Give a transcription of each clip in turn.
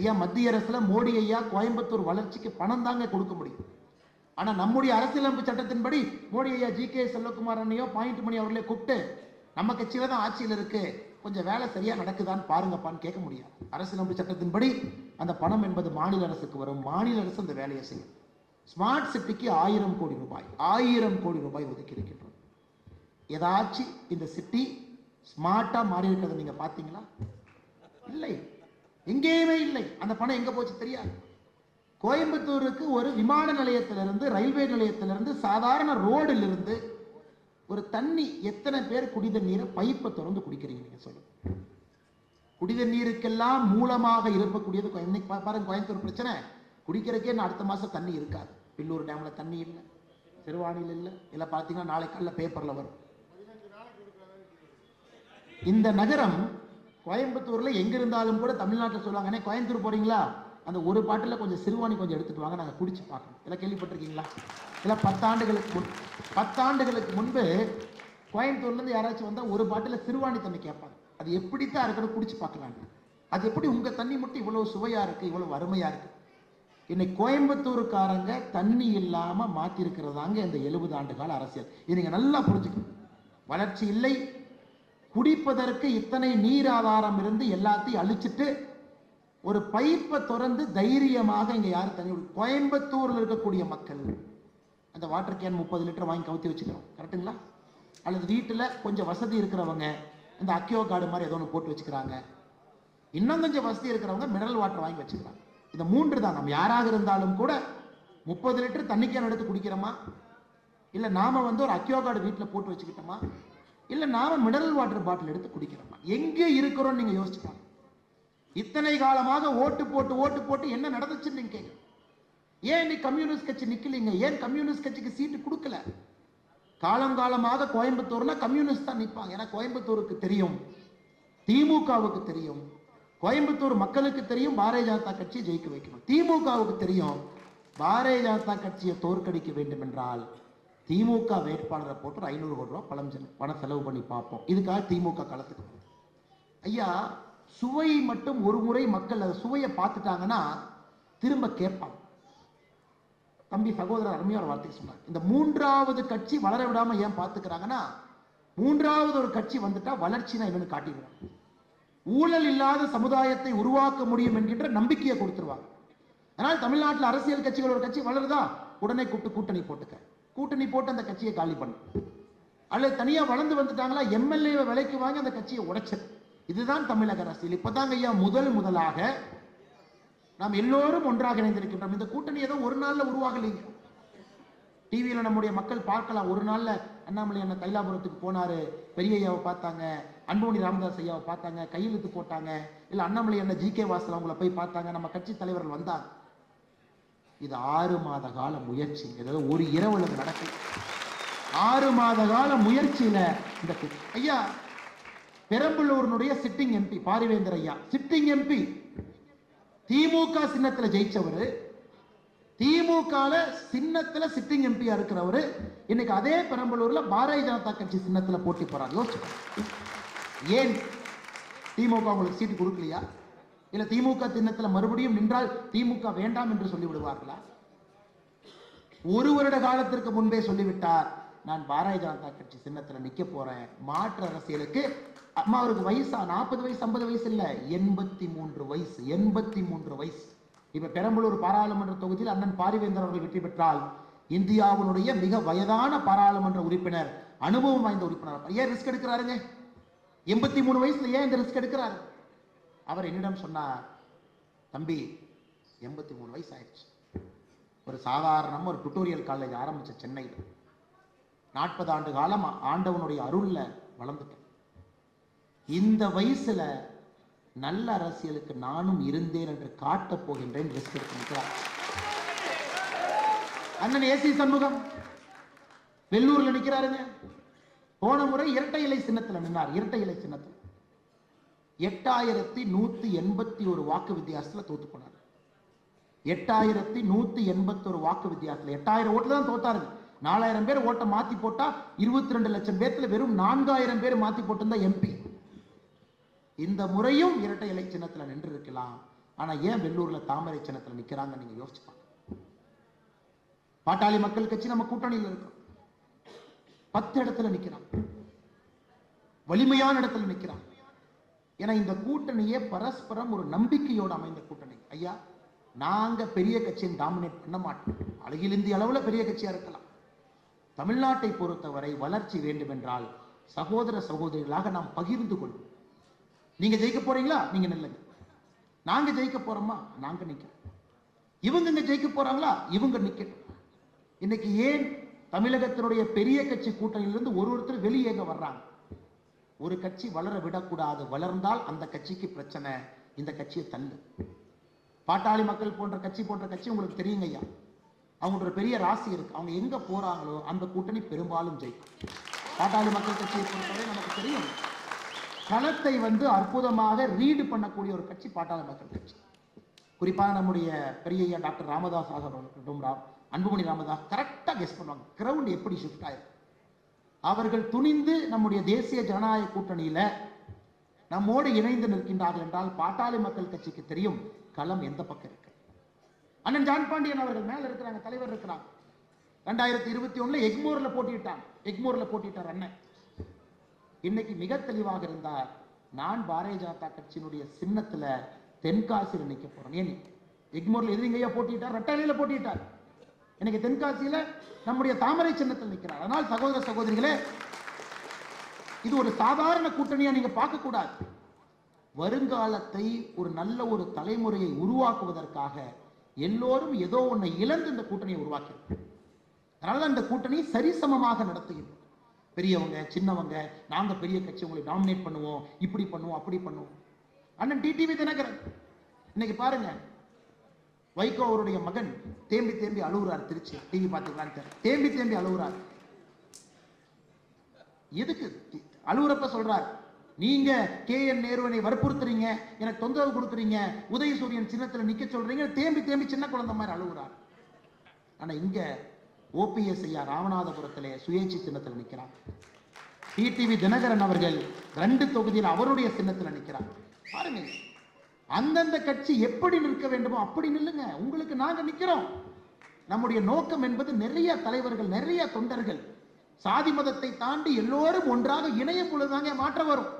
ஐயா மத்திய அரசுல மோடி ஐயா கோயம்புத்தூர் வளர்ச்சிக்கு பணம் தாங்க கொடுக்க முடியும். ஆனா நம்முடைய அரசியலமைப்பு சட்டத்தின்படி மோடி ஐயா ஜி கே செல்வகுமார் அண்ணையோ பாயிண்ட் மணி அவர்களே கூப்பிட்டு நம்ம கட்சியில தான் ஆட்சியில் இருக்கு. கொஞ்சம் வேலை சரியா நடக்குதான்னு பாருங்கப்பான்னு கேட்க முடியாது. அரசியலமைப்பு சட்டத்தின்படி அந்த பணம் என்பது மாநில அரசுக்கு வரும். மாநில அரசு அந்த வேலையை செய்யும். ஸ்மார்ட் சிட்டிக்கு ஆயிரம் கோடி ரூபாய் ஆயிரம் கோடி ரூபாய் ஒதுக்கி இருக்கின்றோம். ஏதாச்சும் இந்த சிட்டி ஸ்மார்ட்டா மாறிவிட்டதை நீங்க பாத்தீங்களா இல்லை. எங்கேயுமே இல்லை. அந்த பணம் எங்கே போச்சு தெரியாது கோயம்புத்தூருக்கு ஒரு விமான நிலையத்திலிருந்து ரயில்வே நிலையத்திலிருந்து சாதாரண ரோடிலிருந்து ஒரு தண்ணி எத்தனை பேர் குடித நீரை பைப்பை திறந்து குடிக்கிறீங்க நீங்கள் சொல்லுங்க. குடித நீருக்கெல்லாம் மூலமாக இருக்கக்கூடியது இன்னைக்கு பாருங்க கோயம்புத்தூர் பிரச்சனை. குடிக்கிறதுக்கே அடுத்த மாதம் தண்ணி இருக்காது. பில்லூர் டேமில் தண்ணி இல்லை. சிறுவாணியில் இல்லை. இல்லை பார்த்தீங்கன்னா நாளை காலையில் பேப்பரில் வரும். இந்த நகரம் கோயம்புத்தூர்ல எங்க இருந்தாலும் கூட தமிழ்நாட்டில் சொல்லுவாங்க "அண்ணே, கோயம்புத்தூர் போறீங்களா? அந்த ஒரு பாட்டில் கொஞ்சம் சிறுவாணி கொஞ்சம் எடுத்துட்டு வாங்க நாங்கள் குடிச்சு பார்க்கணும். இதெல்லாம் கேள்விப்பட்டிருக்கீங்களா? இல்லை பத்தாண்டுகளுக்கு முன் பத்தாண்டுகளுக்கு முன்பு கோயம்புத்தூர்லேருந்து யாராச்சும் வந்தால் ஒரு பாட்டில் சிறுவாணி தண்ணி கேட்பாங்க. அது எப்படித்தான் இருக்கணும் குடிச்சு பார்க்கலாம் அது எப்படி உங்கள் தண்ணி மட்டும் இவ்வளோ சுவையாக இருக்குது இவ்வளோ வறுமையாக இருக்குது இன்னைக்கு கோயம்புத்தூருக்காரங்க தண்ணி இல்லாமல் மாற்றிருக்கிறதாங்க இந்த எழுபது ஆண்டு கால அரசியல். இது நீங்கள் நல்லா புரிஞ்சுக்கணும். வளர்ச்சி இல்லை குடிப்பதற்கு இத்தனை நீர் ஆதாரம் இருந்து எல்லாத்தையும் அழிச்சிட்டு ஒரு பைப்பை திறந்து தைரியமாக இங்க யாரும் தண்ணி கோயம்புத்தூரில் கோயம்புத்தூர்ல இருக்கக்கூடிய மக்கள் அந்த வாட்டர் கேன் முப்பது லிட்டர் வாங்கி கவுத்தி வச்சுக்கிறோம். கரெக்ட்டுங்களா அல்லது வீட்டுல கொஞ்சம் வசதி இருக்கிறவங்க இந்த அக்கியோ கார்டு மாதிரி ஏதோ ஒன்று போட்டு வச்சுக்கிறாங்க. இன்னும் கொஞ்சம் வசதி இருக்கிறவங்க மினரல் வாட்டர் வாங்கி வச்சுக்கிறாங்க. இந்த மூன்று தான். நம்ம யாராக இருந்தாலும் கூட முப்பது லிட்டர் தண்ணி கேன் எடுத்து குடிக்கிறோமா? இல்லை நாம வந்து ஒரு அக்யோ கார்டு வீட்டில் போட்டு வச்சுக்கிட்டோமா? இல்லை நாம மினரல் வாட்டர் பாட்டில் எடுத்து குடிக்கிறோமா? எங்கே இருக்கிறோம் நீங்கள் யோசிச்சு இத்தனை காலமாக ஓட்டு போட்டு ஓட்டு போட்டு என்ன நடந்துச்சுன்னு நீங்கள் கேட்க ஏன் நீ கம்யூனிஸ்ட் கட்சி நிற்கலீங்க ஏன் கம்யூனிஸ்ட் கட்சிக்கு சீட்டு கொடுக்கல? காலம் காலமாக கோயம்புத்தூர்ல கம்யூனிஸ்ட் தான் நிற்பாங்க ஏன்னா கோயம்புத்தூருக்கு தெரியும். திமுகவுக்கு தெரியும். கோயம்புத்தூர் மக்களுக்கு தெரியும். பாரதிய ஜனதா கட்சியை ஜெயிக்க வைக்கணும். திமுகவுக்கு தெரியும். பாரதிய ஜனதா கட்சியை தோற்கடிக்க வேண்டும் என்றால் திமுக வேட்பாளரை போட்டு ஒரு ஐநூறு கோடி ரூபா பணம் பணம் செலவு பண்ணி பார்ப்போம். இதுக்காக திமுக களத்துக்கு வருது. ஐயா சுவை மட்டும் ஒரு முறை மக்கள் அதை சுவையை பார்த்துட்டாங்கன்னா திரும்ப கேட்பாங்க. தம்பி சகோதரர் அருமையான வார்த்தை சொன்னார். இந்த மூன்றாவது கட்சி வளர விடாமல் ஏன் பார்த்துக்கிறாங்கன்னா மூன்றாவது ஒரு கட்சி வந்துட்டா வளர்ச்சினா என்னன்னு காட்டிடுவாங்க. ஊழல் இல்லாத சமுதாயத்தை உருவாக்க முடியும் என்கின்ற நம்பிக்கையை கொடுத்துருவாங்க. அதனால் தமிழ்நாட்டில் அரசியல் கட்சிகள் ஒரு கட்சி வளருதா? உடனே கூப்பிட்டு கூட்டணி போட்டுக்க. கூட்டணி போட்டு அந்த கட்சியை காலி பண்ணு. அல்லது தனியாக வளர்ந்து வந்துட்டாங்களா எம்எல்ஏ விலைக்கு வாங்கி அந்த கட்சியை உடைச்சது இதுதான் தமிழக அரசியல் இப்போதாங்க ஐயா முதல் முதலாக நாம் எல்லோரும் ஒன்றாக இணைந்திருக்கின்றோம். இந்த கூட்டணி ஏதோ ஒரு நாளில் உருவாகலைங்க டிவியில் நம்முடைய மக்கள் பார்க்கலாம். ஒரு நாளில் அண்ணாமலை அண்ணன் தைலாபுரத்துக்கு போனார் பெரிய ஐயாவை பார்த்தாங்க அன்புமணி ராமதாஸ் ஐயாவை பார்த்தாங்க கையெழுத்து போட்டாங்க இல்லை அண்ணாமலை அண்ணன் ஜி கே வாசல் அவங்கள போய் பார்த்தாங்க நம்ம கட்சி தலைவர்கள் வந்தாங்க. இது ஆறு மாத கால முயற்சி. ஏதாவது ஒரு இரவுல இது ஆறு மாத கால முயற்சியில இந்த ஐயா பெரம்பலூரினுடைய சிட்டிங் எம்பி பாரிவேந்தர் ஐயா. சிட்டிங் எம்பி திமுக சின்னத்துல ஜெயிச்சவர். திமுகல சின்னத்துல சிட்டிங் எம்பியா இருக்கிறவர். இன்னைக்கு அதே பெரம்பலூர்ல பாரதிய ஜனதா கட்சி சின்னத்துல போட்டி போறாரு. யோசிச்சு ஏன்? திமுக உங்களுக்கு சீட்டு கொடுக்கலையா? இல்ல திமுக சின்னத்துல மறுபடியும் நின்றால் திமுக வேண்டாம் என்று சொல்லி விடுவார்களா ஒரு வருட காலத்திற்கு முன்பே சொல்லிவிட்டார் நான் பாரதிய ஜனதா கட்சி சின்னத்துல நிக்க போறேன். மாற்று அரசியலுக்கு அம்மா அவருக்கு வயசா? நாற்பது வயசு ஐம்பது வயசு இல்ல. எண்பத்தி மூன்று வயசு எண்பத்தி மூன்று வயசு. இப்ப பெரம்பலூர் பாராளுமன்ற தொகுதியில் அண்ணன் பாரிவேந்தர் அவர்கள் வெற்றி பெற்றால் இந்தியாவினுடைய மிக வயதான பாராளுமன்ற உறுப்பினர் அனுபவம் வாய்ந்த உறுப்பினர். ஏன் ரிஸ்க் எடுக்கிறாருங்க? எண்பத்தி மூணு வயசுல ஏன் இந்த ரிஸ்க் எடுக்கிறாரு? அவர் என்னிடம் சொன்னார் தம்பி எண்பத்தி மூணு வயசு ஆயிடுச்சு ஒரு சாதாரணமாக ஒரு டுட்டோரியல் காலேஜ் ஆரம்பித்த சென்னையில் நாற்பது ஆண்டு காலம் ஆண்டவனுடைய அருளில் வளர்ந்துட்டேன். இந்த வயசில் நல்ல அரசியலுக்கு நானும் இருந்தேன் என்று காட்டப் போகின்றேன் ரிஸ்க் எடுத்து நிற்கிறார். அண்ணன் ஏசி சண்முகம் வெள்ளூரில் நிற்கிறாருங்க. போன முறை இரட்டை இலை சின்னத்தில் நின்றார் இரட்டை இலை சின்னத்தில். எட்டாயிரத்தி நூத்தி எண்பத்தி ஒரு வாக்கு வித்தியாசத்துல தோத்து போனார். எட்டாயிரத்தி நூத்தி எண்பத்தி ஒரு வாக்கு வித்தியாசத்துல எட்டாயிரம் ஓட்டுல தான் தோத்தாரு. நாலாயிரம் பேர் ஓட்டை மாத்தி போட்டா இருபத்தி ரெண்டு லட்சம் பேர்த்துல வெறும் நான்காயிரம் பேர் மாத்தி போட்டிருந்தா எம்பி. இந்த முறையும் இரட்டை இலை சின்னத்துல நின்று இருக்கலாம் ஆனா ஏன் வெள்ளூர்ல தாமரை சின்னத்துல நிக்கிறாங்க நீங்க யோசிச்சு பாட்டாளி மக்கள் கட்சி நம்ம கூட்டணியில் இருக்கோம். பத்து இடத்துல நிக்கிறான் வலிமையான இடத்துல நிக்கிறான் ஏன்னா இந்த கூட்டணியே பரஸ்பரம் ஒரு நம்பிக்கையோடு அமைந்த கூட்டணி. ஐயா நாங்க பெரிய கட்சியை டாமினேட் பண்ண மாட்டோம். அழகில் இந்திய அளவுல பெரிய கட்சியா இருக்கலாம். தமிழ்நாட்டை பொறுத்தவரை வளர்ச்சி வேண்டும் என்றால் சகோதர சகோதரிகளாக நாம் பகிர்ந்து கொள்வோம். நீங்க ஜெயிக்க போறீங்களா? நீங்க நில்லுங்க. நாங்க ஜெயிக்க போறோமா? நாங்க நிக்கிறோம். இவங்க இங்க ஜெயிக்க போறாங்களா? இவங்க நிக்கட்டும். இன்னைக்கு ஏன் தமிழகத்தினுடைய பெரிய கட்சி கூட்டணியிலிருந்து ஒரு ஒருத்தர் வெளியேங்க வர்றாங்க? ஒரு கட்சி வளர விடக்கூடாது. வளர்ந்தால் அந்த கட்சிக்கு பிரச்சனை. இந்த கட்சியை தள்ளு. பாட்டாளி மக்கள் போன்ற கட்சி போன்ற கட்சி உங்களுக்கு தெரியுங்க ஐயா. அவங்களோட பெரிய ராசி இருக்கு. அவங்க எங்க போறாங்களோ அந்த கூட்டணி பெரும்பாலும் ஜெயிக்கும். பாட்டாளி மக்கள் கட்சியை பொறுத்தவரை நமக்கு தெரியும். களத்தை வந்து அற்புதமாக ரீடு பண்ணக்கூடிய ஒரு கட்சி பாட்டாளி மக்கள் கட்சி. குறிப்பாக நம்முடைய பெரிய ஐயா டாக்டர் ராமதாஸ் ஆகட்டும் ரா- அன்புமணி ராமதாஸ் கரெக்டாக கெஸ் பண்ணுவாங்க. கிரவுண்ட் எப்படி ஷிஃப்ட் ஆயிருக்கு? அவர்கள் துணிந்து நம்முடைய தேசிய ஜனநாயக கூட்டணியில நம்மோடு இணைந்து நிற்கின்றார்கள் என்றால் பாட்டாளி மக்கள் கட்சிக்கு தெரியும் களம் எந்த பக்கம் இருக்கு? அண்ணன் ஜான் பாண்டியன் அவர்கள் மேல இருக்கிறாங்க தலைவர் இருக்கிறாங்க ரெண்டாயிரத்தி இருபத்தி ஒண்ணுல எக்மோர்ல போட்டியிட்டாங்க எக்மோர்ல போட்டிட்டார் அண்ணன். இன்னைக்கு மிக தெளிவாக இருந்தார் நான் பாரதிய ஜனதா கட்சியினுடைய சின்னத்துல தென்காசியில் நிற்க போறேன். ஏன்? எக்மோர்ல எதிரிங்கையா போட்டிட்டார் ரெட்டாலையில போட்டிட்டார் இன்னைக்கு தென்காசியில நம்முடைய தாமரை சின்னத்தில் நிற்கிறார் அதனால் சகோதர சகோதரிகளே இது ஒரு சாதாரண கூட்டணியாக நீங்கள் பார்க்கக்கூடாது வருங்காலத்தை ஒரு நல்ல ஒரு தலைமுறையை உருவாக்குவதற்காக எல்லோரும் ஏதோ ஒன்றை இழந்து இந்த கூட்டணியை உருவாக்கி அதனால இந்த கூட்டணி சரிசமமாக நடத்துகிறது. பெரியவங்க சின்னவங்க நாங்கள் பெரிய கட்சி உங்களை டாமினேட் பண்ணுவோம் இப்படி பண்ணுவோம் அப்படி பண்ணுவோம். அண்ணன் டிடிவி தினகரன் இன்னைக்கு பாருங்க வைகோ அவருடைய மகன் தேம்பி தேம்பி அழுகுறார் திருச்சி டிவி பார்த்துக்கலான்னு தேம்பி தேம்பி அழுகுறார். எதுக்கு? அழுகுறப்ப சொல்றார் நீங்க கே என் நேருவனை வற்புறுத்துறீங்க எனக்கு தொந்தரவு கொடுக்குறீங்க உதயசூரியன் சின்னத்துல நிக்க சொல்றீங்க தேம்பி தேம்பி சின்ன குழந்தை மாதிரி அழுகுறார். ஆனா இங்க ஓபிஎஸ் ஐயா ராமநாதபுரத்திலே சுயேட்சி சின்னத்துல நிக்கிறார். டிடிவி தினகரன் அவர்கள் ரெண்டு தொகுதியில் அவருடைய சின்னத்துல நிக்கிறார். பாருங்க அந்தந்த கட்சி எப்படி நிற்க வேண்டுமோ அப்படி நில்லுங்க. உங்களுக்கு நாங்கள் நிற்கிறோம் நம்முடைய நோக்கம் என்பது நிறைய தலைவர்கள் நிறைய தொண்டர்கள். சாதி மதத்தை தாண்டி எல்லோரும் ஒன்றாக இணையும் பொழுதுதாங்க மாற்றம் வரும்.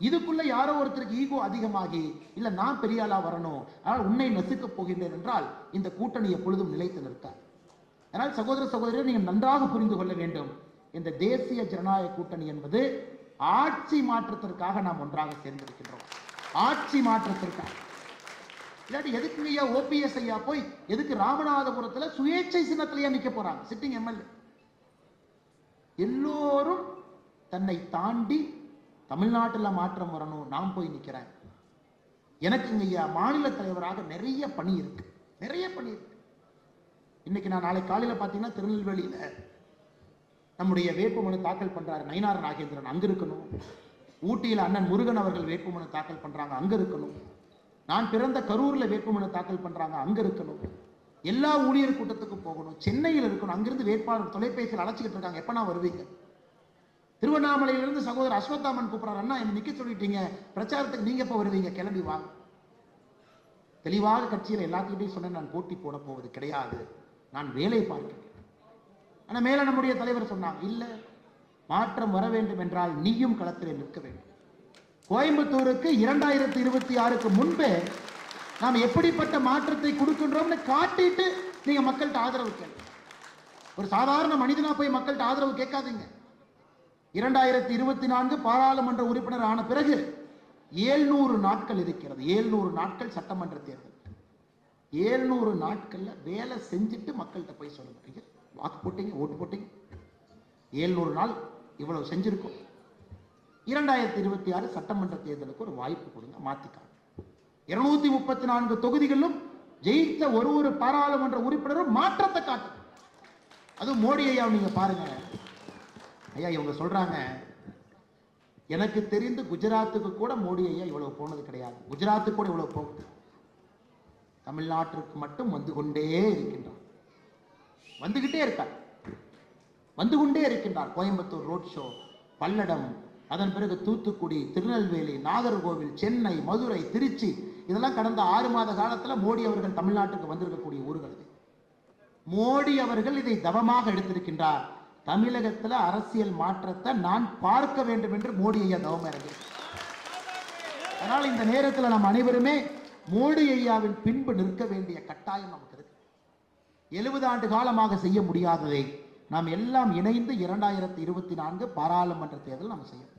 இதுக்குள்ள யாரோ ஒருத்தருக்கு ஈகோ அதிகமாகி இல்ல நான் பெரிய ஆளா வரணும். ஆனால் உன்னை நசுக்கப் போகின்றேன் என்றால் இந்த கூட்டணி எப்பொழுதும் நிலைத்து நிற்கார் அதனால் சகோதர சகோதரர் நீங்கள் நன்றாக புரிந்து கொள்ள வேண்டும். இந்த தேசிய ஜனநாயக கூட்டணி என்பது ஆட்சி மாற்றத்திற்காக நாம் ஒன்றாக சேர்ந்திருக்கின்றோம். ஆட்சி மாற்றத்திற்காக. இல்லாட்டி எதுக்கு ஐயா ஓபிஎஸ் ஐயா போய் எதுக்கு ராமநாதபுரத்தில் சுயேட்சை சின்னத்திலேயே நிற்க போறாங்க? சிட்டிங் எம்எல்ஏ எல்லோரும் தன்னை தாண்டி தமிழ்நாட்டில் மாற்றம் வரணும் நான் போய் நிற்கிறேன் எனக்கு ஐயா மாநில தலைவராக நிறைய பணி இருக்கு. நிறைய பணி இருக்கு. இன்னைக்கு நான் நாளை காலையில் பார்த்தீங்கன்னா திருநெல்வேலியில் நம்முடைய வேட்புமனு தாக்கல் பண்ணுறாரு நயினார் நாகேந்திரன். அங்கே இருக்கணும். ஊட்டியில் அண்ணன் முருகன் அவர்கள் வேட்புமனு தாக்கல் பண்ணுறாங்க அங்கே இருக்கணும். நான் பிறந்த கரூரில் வேட்புமனு தாக்கல் பண்ணுறாங்க அங்கே இருக்கணும். எல்லா ஊழியர் கூட்டத்துக்கும் போகணும் சென்னையில் இருக்கணும். அங்கிருந்து வேட்பாளர் தொலைபேசியில் அழைச்சிக்கிட்டு இருக்காங்க. எப்போ நான் வருவீங்க? திருவண்ணாமலையிலிருந்து சகோதரர் அஸ்வத்தாமன் கூப்பிடுறாரு. அண்ணா என்ன நிற்க சொல்லிட்டீங்க. பிரச்சாரத்துக்கு நீங்கள் எப்போ வருவீங்க? கிளம்பி வாங்க தெளிவாக கட்சியில் எல்லாத்துக்கிட்டையும் சொன்னேன் நான் போட்டி போட போவது கிடையாது. நான் வேலை பார்க்கிறேன். ஆனால் மேல நம்முடைய தலைவர் சொன்னாங்க இல்லை. மாற்றம் வர வேண்டும் என்றால் நீயும் களத்திலே நிற்க வேண்டும். கோயம்புத்தூருக்கு இரண்டாயிரத்தி இருபத்தி ஆறுக்கு முன்பே நாம் எப்படிப்பட்ட மாற்றத்தை கொடுக்கின்றோம்னு காட்டிட்டு நீங்க மக்கள்கிட்ட ஆதரவு கேளுங்க. ஒரு சாதாரண மனிதனா போய் மக்கள்கிட்ட ஆதரவு கேட்காதீங்க. இரண்டாயிரத்தி இருபத்தி நான்கு பாராளுமன்ற உறுப்பினர் ஆன பிறகு ஏழ்நூறு நாட்கள் இருக்கிறது. ஏழ்நூறு நாட்கள் சட்டமன்ற தேர்தல். ஏழ்நூறு நாட்கள்ல வேலை செஞ்சுட்டு மக்கள்கிட்ட போய் சொல்லுங்க. ஐயா, வாக்கு போட்டீங்க ஓட்டு போட்டீங்க. ஏழ்நூறு நாள் இவ்வளவு செஞ்சிருக்கோம். இரண்டாயிரத்தி இருபத்தி ஆறு சட்டமன்ற தேர்தலுக்கு ஒரு வாய்ப்பு கொடுங்க மாத்திக்காங்க இருநூத்தி முப்பத்தி நான்கு தொகுதிகளிலும் ஜெயித்த ஒரு ஒரு பாராளுமன்ற உறுப்பினரும் மாற்றத்தை காட்டும் அதுவும் மோடி ஐயா நீங்க பாருங்க. ஐயா இவங்க சொல்றாங்க எனக்கு தெரிந்து குஜராத்துக்கு கூட மோடி ஐயா இவ்வளவு போனது கிடையாது. குஜராத்துக்கு கூட இவ்வளவு போகுது. தமிழ்நாட்டிற்கு மட்டும் வந்து கொண்டே இருக்கின்றார். வந்துகிட்டே இருக்கார். வந்து கொண்டே இருக்கின்றார். கோயம்புத்தூர் ரோட் ஷோ பல்லடம் அதன் பிறகு தூத்துக்குடி திருநெல்வேலி நாகர்கோவில் சென்னை மதுரை திருச்சி. இதெல்லாம் கடந்த ஆறு மாத காலத்தில் மோடி அவர்கள் தமிழ்நாட்டுக்கு வந்திருக்கக்கூடிய ஊர்கள் இது. மோடி அவர்கள் இதை தவமாக எடுத்திருக்கின்றார். தமிழகத்தில் அரசியல் மாற்றத்தை நான் பார்க்க வேண்டும் என்று மோடி ஐயா தவம் இறங்கி அதனால் இந்த நேரத்தில் நாம் அனைவருமே மோடி ஐயாவின் பின்பு நிற்க வேண்டிய கட்டாயம் நமக்கு இருக்கு. எழுபது ஆண்டு காலமாக செய்ய முடியாததை நாம் எல்லாம் இணைந்து இரண்டாயிரத்தி இருபத்தி நான்கு பாராளுமன்ற தேர்தல் நம்ம செய்யணும்